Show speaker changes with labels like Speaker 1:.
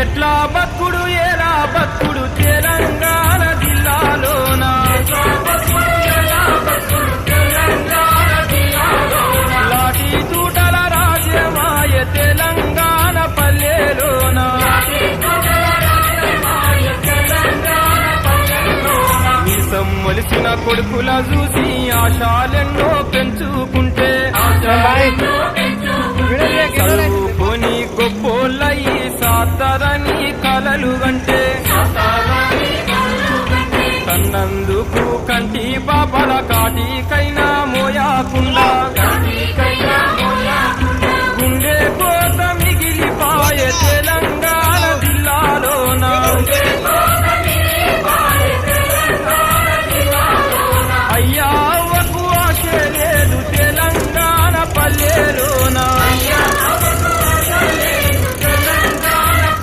Speaker 1: ఎట్లా బతుకుడు ఎలా బతుకుడు తెలంగాణ జిల్లాలోన? లాఠీ తూటల రాజ్యమాయ తెలంగాణ పల్లెలోనా? మీసం మొలిసిన కొడుకుల చూసి ఆశాలెన్నో కాదా కలలు అంటే కన్నందుకు కంటి బాబల కాటికైనా